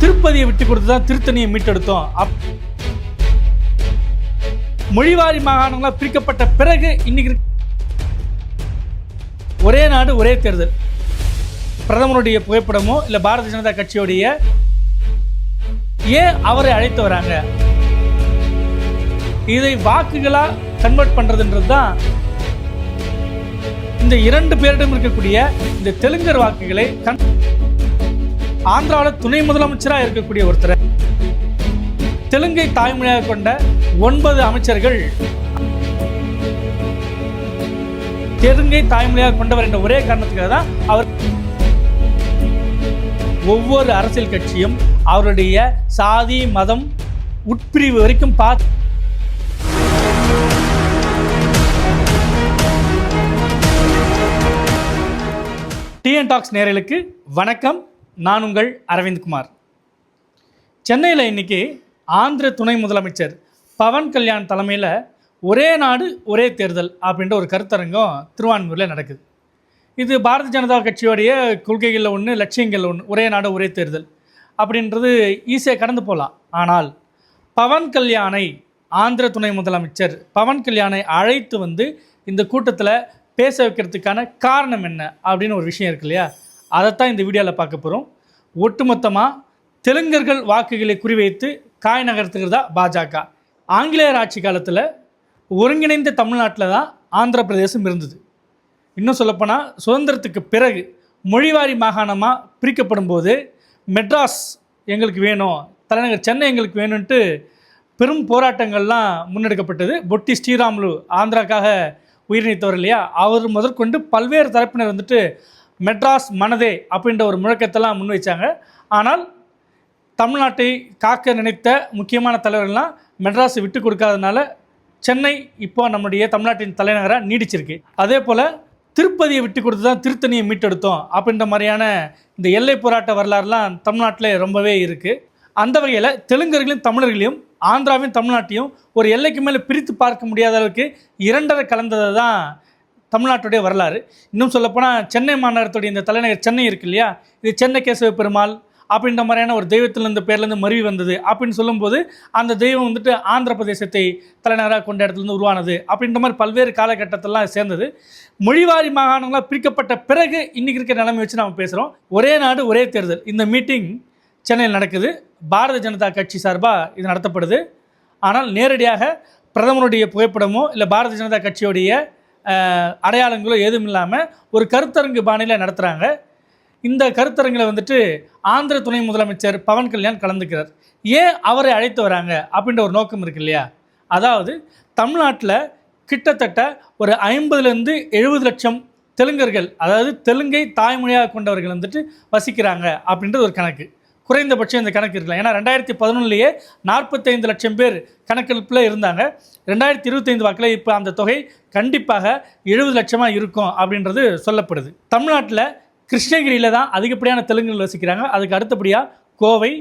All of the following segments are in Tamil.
திருப்பதியை விட்டு கொடுத்து தான் திருத்தணியை மீட்டெடுத்தோம். அப் மொழிவாரி மாகாணங்களாக பிரிக்கப்பட்ட பிறகு இன்னைக்கு ஒரே நாடு ஒரே தேர்தல். பிரதமருடைய புகைப்படமோ இல்லை பாரதிய ஜனதா கட்சியுடைய ஏன் அவரை அழைத்து வராங்க? இதை வாக்குகளா கன்வெர்ட் பண்றதுன்றது தான் இந்த இரண்டு பேரிடம் இருக்கக்கூடிய இந்த தெலுங்கர் வாக்குகளை கன் ஆந்திராவில் துணை முதலமைச்சராக இருக்கக்கூடிய ஒருத்தர் தெலுங்கை தாய்மொழியாக கொண்ட ஒன்பது அமைச்சர்கள் தெலுங்கை தாய்மொழியாக கொண்டவர் என்ற ஒரே காரணத்துக்காக தான் அவர் ஒவ்வொரு அரசியல் கட்சியும் அவருடைய சாதி மதம் உட்பிரிவு வரைக்கும் பார்த்து டிஎன் டாக்ஸ் நேரலுக்கு வணக்கம். நான் உங்கள் அரவிந்த்குமார் சென்னையில் இன்னைக்கு ஆந்திர துணை முதலமைச்சர் பவன் கல்யாண் தலைமையில் ஒரே நாடு ஒரே தேர்தல் அப்படின்ற ஒரு கருத்தரங்கம் திருவான்மூரில் நடக்குது. இது பாரதிய ஜனதா கட்சியோடைய கொள்கைகளில் ஒன்று லட்சியங்களில் ஒன்று ஒரே நாடு ஒரே தேர்தல் அப்படின்றது ஈஸியாக கடந்து போகலாம் ஆனால் பவன் கல்யாணை ஆந்திர துணை முதலமைச்சர் பவன் கல்யாணை அழைத்து வந்து இந்த கூட்டத்தில் பேச வைக்கிறதுக்கான காரணம் என்ன அப்படின்னு ஒரு விஷயம் இருக்கு இல்லையா? அதைத்தான் இந்த வீடியோவில் பார்க்க போகிறோம் ஒட்டுமொத்தமாக தெலுங்கர்கள் வாக்குகளை குறிவைத்து காய் நகர்த்துகிறதா பாஜக. ஆங்கிலேயர் ஆட்சி காலத்தில் ஒருங்கிணைந்த தமிழ்நாட்டில் தான் ஆந்திர பிரதேசம் இருந்தது. இன்னும் சொல்லப்போனால் சுதந்திரத்துக்கு பிறகு மொழிவாரி மாகாணமாக பிரிக்கப்படும் போது மெட்ராஸ் எங்களுக்கு வேணும் தலைநகர் சென்னை எங்களுக்கு வேணும்ன்ட்டு பெரும் போராட்டங்கள்லாம் முன்னெடுக்கப்பட்டது. பொட்டி ஸ்ரீராமுலு ஆந்திராக்காக உயிர் நீத்தவர் இல்லையா? அவர் முதற்கொண்டு பல்வேறு தரப்பினர் வந்துட்டு மெட்ராஸ் மனதே அப்படின்ற ஒரு முழக்கத்தெல்லாம் முன் வச்சாங்க ஆனால் தமிழ்நாட்டை காக்க நினைத்த முக்கியமான தலைவர்கள்லாம் மெட்ராஸை விட்டு கொடுக்காதனால சென்னை இப்போ நம்முடைய தமிழ்நாட்டின் தலைநகராக நீடிச்சிருக்கு. அதே போல் திருப்பதியை விட்டு கொடுத்து தான் திருத்தணியை மீட்டெடுத்தோம் அப்படின்ற மாதிரியான இந்த எல்லை போராட்ட வரலாறுலாம் தமிழ்நாட்டில் ரொம்பவே இருக்குது அந்த வகையில் தெலுங்கர்களையும் தமிழர்களையும் ஆந்திராவையும் தமிழ்நாட்டையும் ஒரு எல்லைக்கு மேலே பிரித்து பார்க்க முடியாத அளவுக்கு இரண்டரை கலந்ததை தான் தமிழ்நாட்டுடைய வரலாறு. இன்னும் சொல்லப்போனால் சென்னை மாநகரத்துடைய இந்த தலைநகர் சென்னை இருக்கு இல்லையா? இது சென்னை கேசவ பெருமாள் அப்படின்ற மாதிரியான ஒரு தெய்வத்திலிருந்து பேர்லேருந்து மருவி வந்தது அப்படின்னு சொல்லும்போது அந்த தெய்வம் வந்துட்டு ஆந்திர பிரதேசத்தை தலைநகராக கொண்ட இடத்துலேருந்து உருவானது அப்படின்ற மாதிரி பல்வேறு காலகட்டத்திலாம் சேர்ந்தது. மொழிவாரி மாகாணங்களாக பிரிக்கப்பட்ட பிறகு இன்றைக்கி இருக்கிற நிலைமை வச்சு நம்ம பேசுகிறோம் ஒரே நாடு ஒரே தேர்தல். இந்த மீட்டிங் சென்னையில் நடக்குது. பாரதிய ஜனதா கட்சி சார்பாக இது நடத்தப்படுது. ஆனால் நேரடியாக பிரதமருடைய புகைப்படமோ இல்லை பாரதிய ஜனதா கட்சியுடைய அடையாளங்களோ எதுவும் இல்லாமல் ஒரு கருத்தரங்கு பாணியில் நடத்துகிறாங்க இந்த கருத்தரங்கில் வந்துட்டு ஆந்திர துணை முதலமைச்சர் பவன் கல்யாண் கலந்துக்கிறார். ஏன் அவரை அழைத்து வராங்க அப்படின்ற ஒரு நோக்கம் இருக்கு இல்லையா? அதாவது தமிழ்நாட்டில் கிட்டத்தட்ட ஒரு ஐம்பதுலேருந்து எழுபது லட்சம் தெலுங்கர்கள் அதாவது தெலுங்கை தாய்மொழியாக கொண்டவர்கள் வந்துட்டு வசிக்கிறாங்க அப்படின்றது ஒரு கணக்கு. குறைந்தபட்சம் இந்த கணக்கு இருக்கலாம். ஏன்னா ரெண்டாயிரத்தி பதினொன்றுலேயே நாற்பத்தைந்து லட்சம் பேர் கணக்கெடுப்பில் இருந்தாங்க. ரெண்டாயிரத்தி இருபத்தைந்து வாக்கில் இப்போ அந்த தொகை கண்டிப்பாக எழுபது லட்சமாக இருக்கும் அப்படின்றது சொல்லப்படுது. தமிழ்நாட்டில் கிருஷ்ணகிரியில் தான் அதிகப்படியான தெலுங்குகள் வசிக்கிறாங்க. அதுக்கு அடுத்தபடியாக கோவை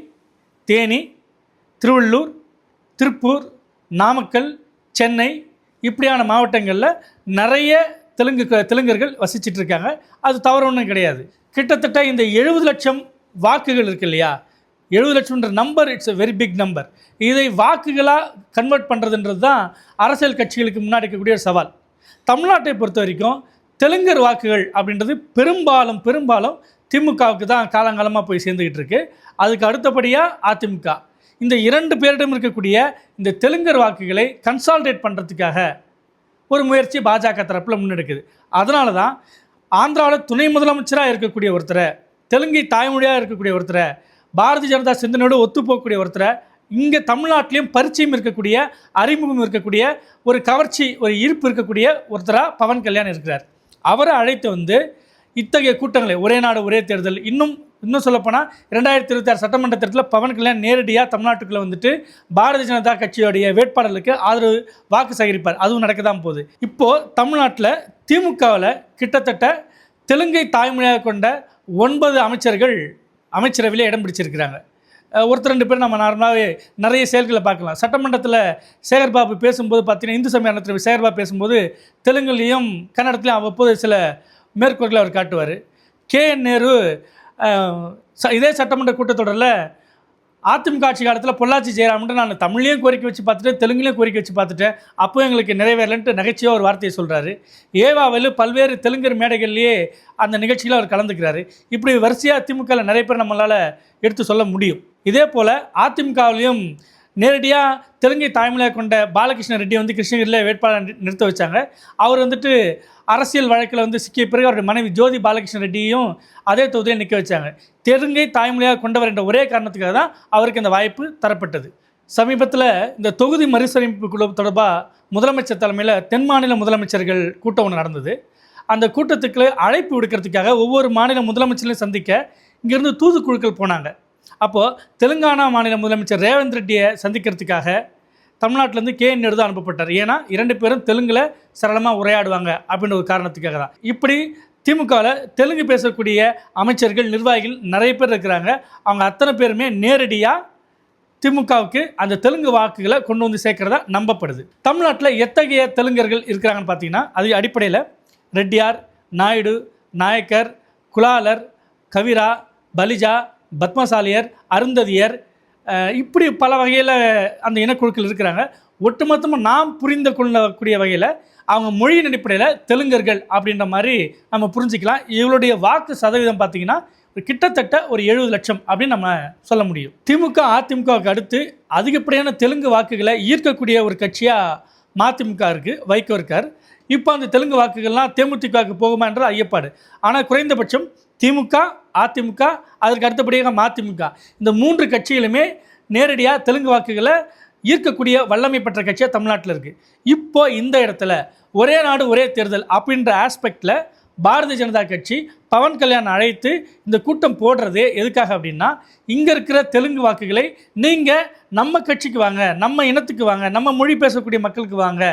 தேனி திருவள்ளூர் திருப்பூர் நாமக்கல் சென்னை இப்படியான மாவட்டங்களில் நிறைய தெலுங்கு தெலுங்கர்கள் வசிச்சிட்ருக்காங்க அது தவறு ஒன்றும் கிடையாது. கிட்டத்தட்ட இந்த எழுபது லட்சம் வாக்குகள் இருக்கு இல்லையா? எழுபது லட்சம்ன்ற number it's a very big number இதை வாக்குகளாக கன்வெர்ட் பண்ணுறதுன்றது தான் அரசியல் கட்சிகளுக்கு முன்னாடி இருக்கக்கூடிய ஒரு சவால். தமிழ்நாட்டை பொறுத்த வரைக்கும் தெலுங்கர் வாக்குகள் அப்படின்றது பெரும்பாலும் பெரும்பாலும் திமுகவுக்கு தான் காலங்காலமாக போய் சேர்ந்துக்கிட்டு இருக்கு. அதுக்கு அடுத்தபடியாக அதிமுக. இந்த இரண்டு பேரிடம் இருக்கக்கூடிய இந்த தெலுங்கர் வாக்குகளை கன்சால்டேட் பண்ணுறதுக்காக ஒரு முயற்சி பாஜக தரப்பில் முன்னெடுக்குது. அதனால தான் ஆந்திராவில் துணை முதலமைச்சராக இருக்கக்கூடிய ஒருத்தரை தெலுங்கை தாய்மொழியாக இருக்கக்கூடிய ஒருத்தரை பாரதிய ஜனதா சிந்தனையோடு ஒத்துப்போகக்கூடிய ஒருத்தரை இங்கே தமிழ்நாட்டிலையும் பரிச்சயம் இருக்கக்கூடிய அறிமுகம் இருக்கக்கூடிய ஒரு கவர்ச்சி ஒரு ஈர்ப்பு இருக்கக்கூடிய ஒருத்தராக பவன் கல்யாண் இருக்கிறார். அவரை அழைத்து வந்து இத்தகைய கூட்டங்களை ஒரே நாடு ஒரே தேர்தல் இன்னும் இன்னும் சொல்லப்போனால் ரெண்டாயிரத்தி இருபத்தி ஆறு சட்டமன்ற தேர்தலில் பவன் கல்யாண் நேரடியாக தமிழ்நாட்டுக்குள்ளே வந்துட்டு பாரதிய ஜனதா கட்சியோடைய வேட்பாளர்களுக்கு ஆதரவு வாக்கு சேகரிப்பார். அதுவும் நடக்க தான் போகுது. இப்போது தமிழ்நாட்டில் திமுகவில் கிட்டத்தட்ட தெலுங்கை தாய்மொழியாக கொண்ட ஒன்பது அமைச்சர்கள் அமைச்சரவையில் இடம் பிடிச்சிருக்கிறாங்க. ஒருத்தர் ரெண்டு பேர் நம்ம நார்மலாகவே நிறைய செயல்களை பார்க்கலாம். சட்டமன்றத்தில் சேகர்பாபு பேசும்போது பார்த்தீங்கன்னா இந்து சமய அறநிலையத்துறை சேகர்பாபு பேசும்போது தெலுங்குலேயும் கன்னடத்துலையும் அவ்வப்போது சில மேற்கோள்களை அவர் காட்டுவார். கே என் நேரு ச- இதே சட்டமன்ற கூட்டத்தொடரில் அதிமுக ஆட்சி காலத்தில் பொள்ளாச்சி ஜெயராமன்ட்டு நான் தமிழ்லையும் கோரிக்கை வச்சு பார்த்துட்டேன் தெலுங்குலையும் கோரிக்கை வச்சு பார்த்துட்டேன். அப்போ எங்களுக்கு நிறைவேறலன்ட்டு நகைச்சுவாக ஒரு வார்த்தையை சொல்கிறாரு ஏவாவில் பல்வேறு தெலுங்கர் மேடைகள்லேயே அந்த நிகழ்ச்சியில் அவர் கலந்துக்கிறாரு. இப்படி வரிசையாக திமுகவில் நிறைய பேர் நம்மளால் எடுத்து சொல்ல முடியும். இதே போல் அதிமுகவிலையும் நேரடியாக தெலுங்கை தாய்மொழியாக கொண்ட பாலகிருஷ்ண ரெட்டி வந்து கிருஷ்ணகிரியில் வேட்பாளர் நிறுத்த வச்சாங்க. அவர் வந்துட்டு அரசியல் வழக்கில் வந்து சிக்கிய பிறகு அவருடைய மனைவி ஜோதி பாலகிருஷ்ண ரெட்டியும் அதே தொகுதியில் நிற்க வச்சாங்க. தெலுங்கை தாய்மொழியாக கொண்டவர் என்ற ஒரே காரணத்துக்காக தான் அவருக்கு இந்த வாய்ப்பு தரப்பட்டது. சமீபத்தில் இந்த தொகுதி மறுசீரமைப்பு குழு தொடர்பாக முதலமைச்சர் தலைமையில் தென் மாநில முதலமைச்சர்கள் கூட்டம் ஒன்று நடந்தது. அந்த கூட்டத்துக்கு அழைப்பு விடுக்கிறதுக்காக ஒவ்வொரு மாநில முதலமைச்சர்களையும் சந்திக்க இங்கேருந்து தூதுக்குழுக்கள் போனாங்க. அப்போது தெலுங்கானா மாநில முதலமைச்சர் ரேவந்த் ரெட்டியை சந்திக்கிறதுக்காக தமிழ்நாட்டிலேருந்து கே என் தான் அனுப்பப்பட்டார். ஏன்னா இரண்டு பேரும் தெலுங்கில் சரளமாக உரையாடுவாங்க அப்படின்ற ஒரு காரணத்துக்காக தான். இப்படி திமுகவில் தெலுங்கு பேசக்கூடிய அமைச்சர்கள் நிர்வாகிகள் நிறைய பேர் இருக்கிறாங்க. அவங்க அத்தனை பேருமே நேரடியாக திமுகவுக்கு அந்த தெலுங்கு வாக்குகளை கொண்டு வந்து சேர்க்கிறதா நம்பப்படுது. தமிழ்நாட்டில் எத்தகைய தெலுங்கர்கள் இருக்கிறாங்கன்னு பார்த்தீங்கன்னா அது அடிப்படையில் ரெட்டியார் நாயுடு நாயக்கர் குலாலர் கவிரா பலிஜா பத்மசாலியர் அருந்ததியர் இப்படி பல வகையில் அந்த இனக்குழுக்கள் இருக்கிறாங்க. ஒட்டுமொத்தமாக நாம் புரிந்து கொள்ளக்கூடிய வகையில் அவங்க மொழியின் அடிப்படையில் தெலுங்கர்கள் அப்படின்ற மாதிரி நம்ம புரிஞ்சுக்கலாம். இவங்களுடைய வாக்கு சதவீதம் பார்த்தீங்கன்னா ஒரு கிட்டத்தட்ட ஒரு எழுபது லட்சம் அப்படின்னு நம்ம சொல்ல முடியும். திமுக அதிமுகவுக்கு அடுத்து அதிகப்படியான தெலுங்கு வாக்குகளை ஈர்க்கக்கூடிய ஒரு கட்சியாக மதிமுக இருக்குது வைகோ இருக்கார். இப்போ அந்த தெலுங்கு வாக்குகள்லாம் தேமுதிகவுக்கு போகுமா என்ற ஐயப்பாடு. ஆனால் குறைந்தபட்சம் திமுக அதிமுக அதற்கு அடுத்தபடியாக மதிமுக. இந்த மூன்று கட்சிகளுமே நேரடியாக தெலுங்கு வாக்குகளை ஈர்க்கக்கூடிய வல்லமை பெற்ற கட்சியாக தமிழ்நாட்டில் இருக்குது இப்போ இந்த இடத்துல ஒரே நாடு ஒரே தேர்தல் அப்படின்ற ஆஸ்பெக்டில் பாரதிய ஜனதா கட்சி பவன் கல்யாண் அழைத்து இந்த கூட்டம் போடுறது எதுக்காக அப்படின்னா இங்கே இருக்கிற தெலுங்கு வாக்குகளை நீங்கள் நம்ம கட்சிக்கு வாங்க நம்ம இனத்துக்கு வாங்க நம்ம மொழி பேசக்கூடிய மக்களுக்கு வாங்க.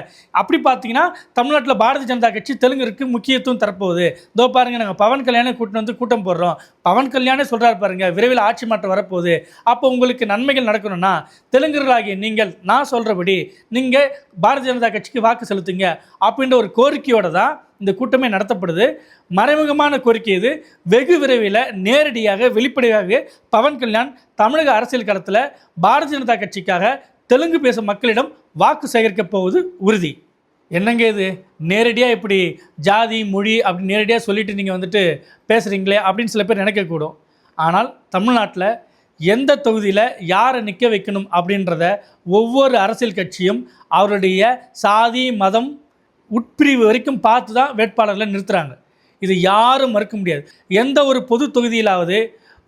அப்படி பார்த்தீங்கன்னா தமிழ்நாட்டில் பாரதிய ஜனதா கட்சி தெலுங்குக்கு முக்கியத்துவம் தரப்போகுது. இதோ பாருங்கள் நாங்கள் பவன் கல்யாணை கூட்டம் வந்து கூட்டம் போடுறோம். பவன் கல்யாணே சொல்கிறார் பாருங்கள் விரைவில் ஆட்சி மாற்றம் வரப்போகுது. அப்போ உங்களுக்கு நன்மைகள் நடக்கணும்னா தெலுங்கர்களாகிய நீங்கள் நான் சொல்கிறபடி நீங்கள் பாரதிய ஜனதா கட்சிக்கு வாக்கு செலுத்துங்க அப்படின்ற ஒரு கோரிக்கையோடு தான் இந்த கூட்டமே நடத்தப்படுது. மறைமுகமான கோரிக்கை இது வெகு விரைவில் நேரடியாக வெளிப்படையாக பவன் கல்யாண் தமிழக அரசியல் களத்தில் பாரதிய ஜனதா கட்சிக்காக தெலுங்கு பேசும் மக்களிடம் வாக்கு சேகரிக்கப் போவது உறுதி. என்னங்க இது? நேரடியாக இப்படி ஜாதி மொழி அப்படி நேரடியாக சொல்லிட்டு நீங்கள் வந்துட்டு பேசுகிறீங்களே அப்படின்னு சில பேர் நினைக்கக்கூடும். ஆனால் தமிழ்நாட்டில் எந்த தொகுதியில் யாரை நிற்க வைக்கணும் அப்படின்றத ஒவ்வொரு அரசியல் கட்சியும் அவருடைய சாதி மதம் உட்பிரிவு வரைக்கும் பார்த்து தான் வேட்பாளர்களை நிறுத்துகிறாங்க இது யாரும் மறுக்க முடியாது. எந்த ஒரு பொது தொகுதியிலாவது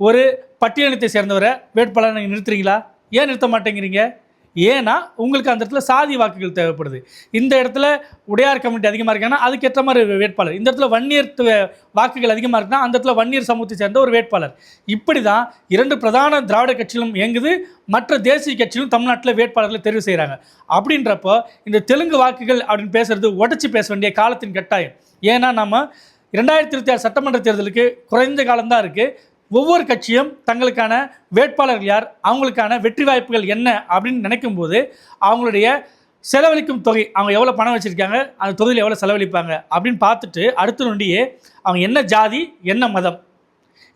ஒரு பட்டியலினத்தை சேர்ந்தவரை வேட்பாளர் நீங்கள் நிறுத்துறீங்களா? ஏன் நிறுத்த மாட்டேங்கிறீங்க? ஏன்னா உங்களுக்கு அந்த இடத்துல சாதி வாக்குகள் தேவைப்படுது. இந்த இடத்துல உடையார் கமிட்டி அதிகமாக இருக்காங்கன்னா அதுக்கேற்ற மாதிரி வேட்பாளர். இந்த இடத்துல வன்னியர் வாக்குகள் அதிகமாக இருக்குன்னா அந்த இடத்துல வன்னியர் சமூகத்தை சேர்ந்த ஒரு வேட்பாளர். இப்படி தான் இரண்டு பிரதான திராவிட கட்சிகளும் இயங்குது. மற்ற தேசிய கட்சிகளும் தமிழ்நாட்டில் வேட்பாளர்களை தெரிவு செய்கிறாங்க அப்படின்றப்போ இந்த தெலுங்கு வாக்குகள் அப்படின்னு பேசுறது உடச்சி பேச வேண்டிய காலத்தின் கட்டாயம். ஏன்னா நம்ம இரண்டாயிரத்தி இருபத்தி ஆறு சட்டமன்ற தேர்தலுக்கு குறைந்த காலம்தான் இருக்குது ஒவ்வொரு கட்சியும் தங்களுக்கான வேட்பாளர்கள் யார் அவங்களுக்கான வெற்றி வாய்ப்புகள் என்ன அப்படின்னு நினைக்கும் போது அவங்களுடைய செலவழிக்கும் தொகை அவங்க எவ்வளோ பணம் வச்சுருக்காங்க அந்த தொகையில் எவ்வளோ செலவழிப்பாங்க அப்படின்னு பார்த்துட்டு அடுத்த நொண்டியே அவங்க என்ன ஜாதி என்ன மதம்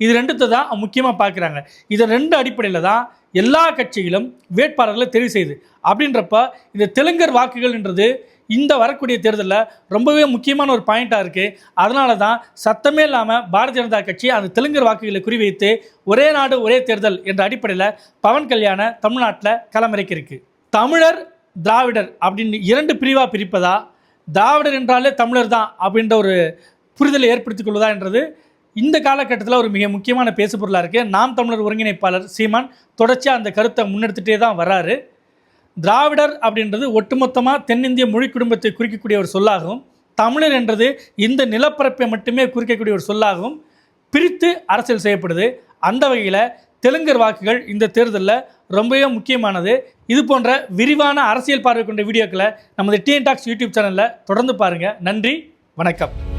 இது ரெண்டுத்தை தான் முக்கியமாக பார்க்குறாங்க. இதை ரெண்டு அடிப்படையில் தான் எல்லா கட்சிகளும் வேட்பாளர்களை தெரிவு செய்யுது. அப்படின்றப்ப இந்த தெலுங்கர் வாக்குகள்ன்றது இந்த வரக்கூடிய தேர்தலில் ரொம்பவே முக்கியமான ஒரு பாயிண்ட்டாக இருக்குது அதனால தான் சத்தமே இல்லாமல் பாரதிய ஜனதா கட்சி அந்த தெலுங்கர் வாக்குகளை குறிவைத்து ஒரே நாடு ஒரே தேர்தல் என்ற அடிப்படையில் பவன் கல்யாண தமிழ்நாட்டில் களமிறக்கியிருக்கு. தமிழர் திராவிடர் அப்படின்னு இரண்டு பிரிவாக பிரிப்பதா? திராவிடர் என்றாலே தமிழர் தான் அப்படின்ற ஒரு புரிதலை ஏற்படுத்திக் கொள்வதா என்றது இந்த காலகட்டத்தில் ஒரு மிக முக்கியமான பேசுபொருளாக இருக்குது நாம் தமிழர் ஒருங்கிணைப்பாளர் சீமான் தொடர்ச்சியாக அந்த கருத்தை முன்னெடுத்துகிட்டே தான் வராரு திராவிடர் அப்படின்றது ஒட்டுமொத்தமாக தென்னிந்திய மொழி குடும்பத்தை குறிக்கக்கூடிய ஒரு சொல்லாகவும் தமிழர் என்றது இந்த நிலப்பரப்பை மட்டுமே குறிக்கக்கூடிய ஒரு சொல்லாகவும் பிரித்து அரசியல் செய்யப்படுது. அந்த வகையில் தெலுங்கர் வாக்குகள் இந்த தேர்தலில் ரொம்பவே முக்கியமானது. இது போன்ற விரிவான அரசியல் பார்வை கொண்ட வீடியோக்களை நமது டிஎன் டாக்ஸ் யூடியூப் சேனலில் தொடர்ந்து பாருங்கள் நன்றி வணக்கம்.